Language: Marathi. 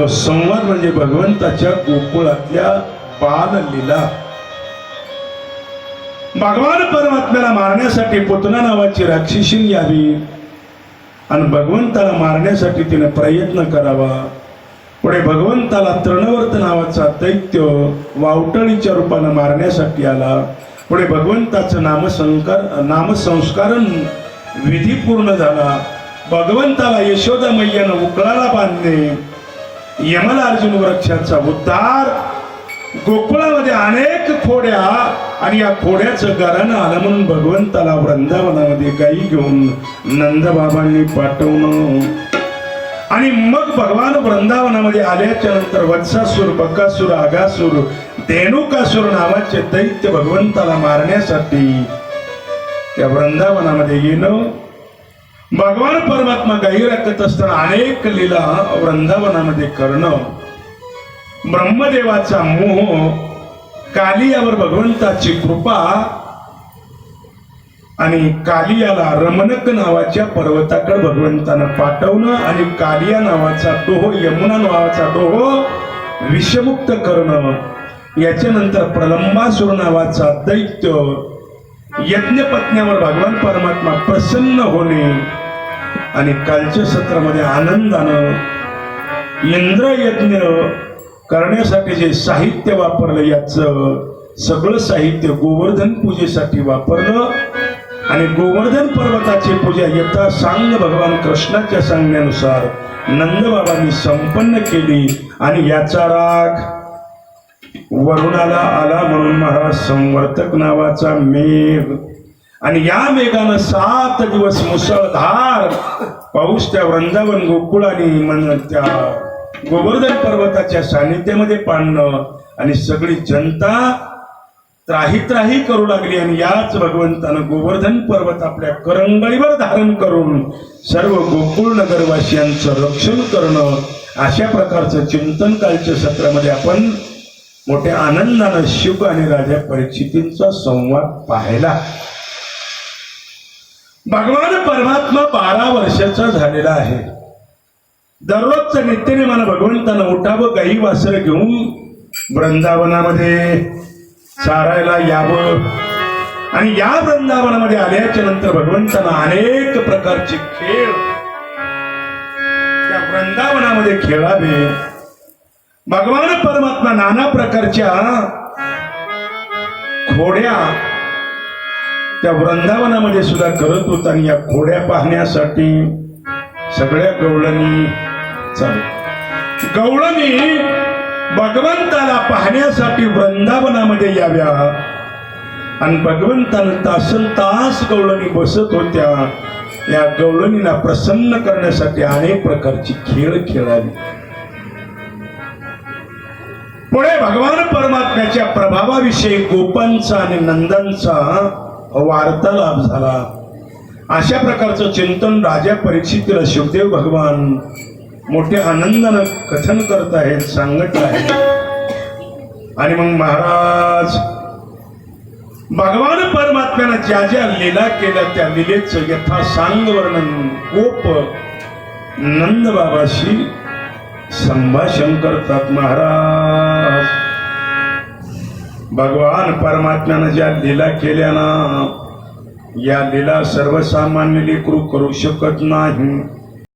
तो संवाद म्हणजे भगवंताच्या गोकुळातल्या बाल लिला भगवान परमात्म्याला मारण्यासाठी पुतना नावाची राक्षसीन यावी आणि भगवंताला मारण्यासाठी तिने प्रयत्न करावा. पुढे भगवंताला तृणवर्त नावाचा दैत्य वावटळीच्या रूपानं मारण्यासाठी आला. पुढे भगवंताचं नामसंकार नामसंस्कारण विधी पूर्ण झाला. भगवंताला यशोदा मैयानं उकळाला बांधणे यमलार्जुन वृक्षाचा उद्धार. गोकुळामध्ये अनेक खोड्या आणि या खोड्याचं घराणं आलं म्हणून भगवंताला वृंदावनामध्ये गाई घेऊन नंदबाबांनी पाठवणं. आणि मग भगवान वृंदावनामध्ये आल्याच्यानंतर वत्सासूर बकासूर आगासूर धेनुकासूर नावाचे दैत्य भगवंताला मारण्यासाठी त्या वृंदावनामध्ये येणं भगवान परमात्मा गाई राखत असताना अनेक लीला वृंदावनामध्ये करणं ब्रह्मदेवाचा मोह कालियावर भगवंताची कृपा आणि कालियाला रमणक नावाच्या पर्वताकडे भगवंतानं पाठवणं आणि कालिया नावाचा डोह यमुना नावाचा डोह विषमुक्त करणं याच्यानंतर प्रलंबासूर नावाचा दैत्य यज्ञपत्न्यावर भगवान परमात्मा प्रसन्न होणे आणि कालच्या सत्रामध्ये आनंदानं इंद्रयज्ञ करण्यासाठी जे साहित्य वापरलं याचं सगळं साहित्य गोवर्धन पूजेसाठी वापरलं. आणि गोवर्धन पर्वताची पूजा येता सांग भगवान कृष्णाच्या सांगण्यानुसार नंदबाबांनी संपन्न केली. आणि याचा राग वरुणाला आला म्हणून महाराज संवर्तक नावाचा मेघ. आणि या मेघानं सात दिवस मुसळधार पाऊस त्या वृंदावन गोकुळ आणि त्या गोवर्धन पर्वताच्या सानिध्यामध्ये पाडणं आणि सगळी जनता त्राही त्राही करू लागली आणि याच भगवंतानं गोवर्धन पर्वत आपल्या करंगळीवर धारण करून सर्व गोकुळ नगरवासियांचं रक्षण करणं अशा प्रकारचं चिंतन कालच्या सत्रामध्ये आपण मोठ्या आनंदानं शिव आणि राजा परिस्थितींचा संवाद पाहायला भगवान परमात्मा बारा वर्षाचा झालेला आहे. दररोजचं मला भगवंतानं उठावं गाई वासर घेऊन वृंदावनामध्ये चारायला यावं. आणि या वृंदावनामध्ये आल्याच्यानंतर भगवंतानं अनेक प्रकारचे खेळ त्या वृंदावनामध्ये खेळावे. भगवान परमात्मा नाना प्रकारच्या खोड्या त्या वृंदावनामध्ये सुद्धा करत होता आणि या खोड्या पाहण्यासाठी सगळ्या गवळणी चालू. गवळणी भगवंताला पाहण्यासाठी वृंदावनामध्ये याव्या. आणि भगवंतानं तासन तास गवळणी बसत होत्या. या गवळणीला प्रसन्न करण्यासाठी अनेक प्रकारची खेळ खेळावी. पुढे भगवान परमात्म्याच्या प्रभावाविषयी गोपांचा आणि नंदांचा वार्तालाप झाला. अशा प्रकारचं चिंतन राजा परीक्षितीला शिवदेव भगवान मोठ्या आनंदानं कथन करत आहेत सांगत आहेत. आणि मग महाराज भगवान परमात्म्यानं ज्या ज्या लीला केल्या त्या लिलेचं यथा सांग वर्णन गोप नंद बाबाशी संभाषण करतात महाराज. भगवान परमात्म्यानं ज्या लीला केल्या ना या लीला सर्वसामान्य लेकरू करू शकत नाही.